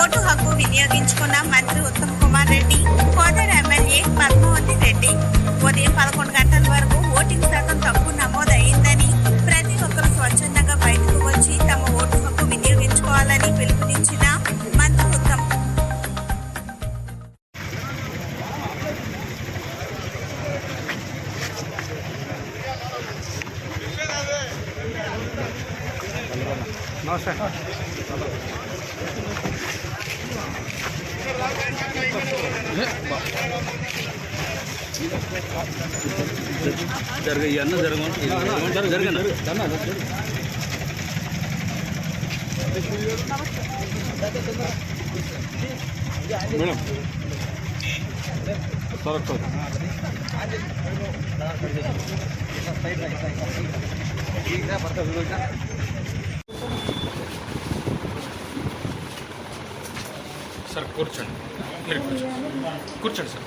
Vote హక్కు వినియోగించుకున్న మంత్రి ఉత్తమ్ కుమార్ రెడ్డి కోదర్ ఎమ్మెల్యే పద్మావతి రెడ్డి. ఉదయం పదకొండు గంటల వరకు ఓటింగ్ శాతం తక్కువ నమోదయ్యిందని ప్రతి ఒక్కరూ స్వచ్ఛందంగా బయటకు వచ్చి తమ ఓటు హక్కు వినియోగించుకోవాలని పిలుపునిచ్చిన మంత్రి ఉత్తమ్. జరగ ఇవన్నీ జరగ జరగండి మేడం సార్ సార్ కూర్చోండి. మీరు కూర్చోండి. కూర్చోండి సార్.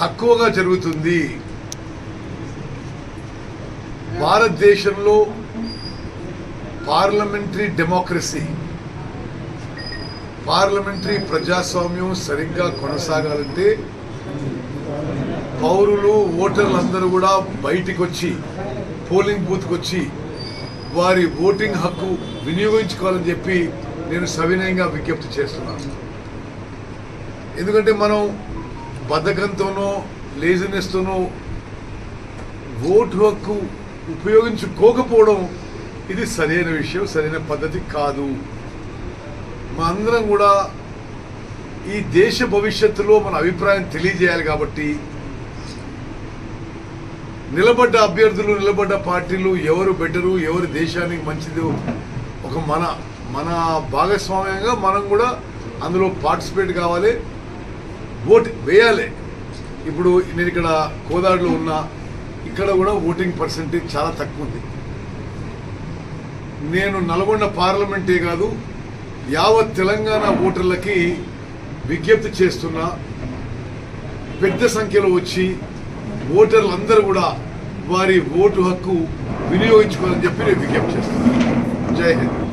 తక్కువగా జరుగుతుంది. భారతదేశంలో పార్లమెంటరీ డెమోక్రసీ పార్లమెంటరీ ప్రజాస్వామ్యం సరిగ్గా కొనసాగాలంటే పౌరులు ఓటర్లందరూ కూడా బయటికి వచ్చి పోలింగ్ బూత్కి వచ్చి వారి ఓటింగ్ హక్కు వినియోగించుకోవాలని చెప్పి నేను సవినయంగా విజ్ఞప్తి చేస్తున్నాను. ఎందుకంటే మనం బద్ధకంతోనో లేజినెస్తోనో ఓటు హక్కు ఉపయోగించుకోకపోవడం ఇది సరైన విషయం సరైన పద్ధతి కాదు. మా అందరం కూడా ఈ దేశ భవిష్యత్తులో మన అభిప్రాయం తెలియజేయాలి కాబట్టి నిలబడ్డ అభ్యర్థులు నిలబడ్డ పార్టీలు ఎవరు బెటరు ఎవరు దేశానికి మంచిది ఒక మన మన భాగస్వామ్యంగా మనం కూడా అందులో పార్టిసిపేట్ కావాలి. ఓటు వేయాలి. ఇప్పుడు నేను ఇక్కడ కోదాడులో ఉన్నా ఇక్కడ కూడా ఓటింగ్ పర్సంటేజ్ చాలా తక్కువ ఉంది నేను నల్గొండ పార్లమెంటే కాదు యావత్ తెలంగాణ ఓటర్లకి విజ్ఞప్తి చేస్తున్నా పెద్ద సంఖ్యలో వచ్చి ఓటర్లందరూ కూడా వారి ఓటు హక్కు వినియోగించుకోవాలని చెప్పి నేను విజ్ఞప్తి చేస్తున్నాను జై హింద్.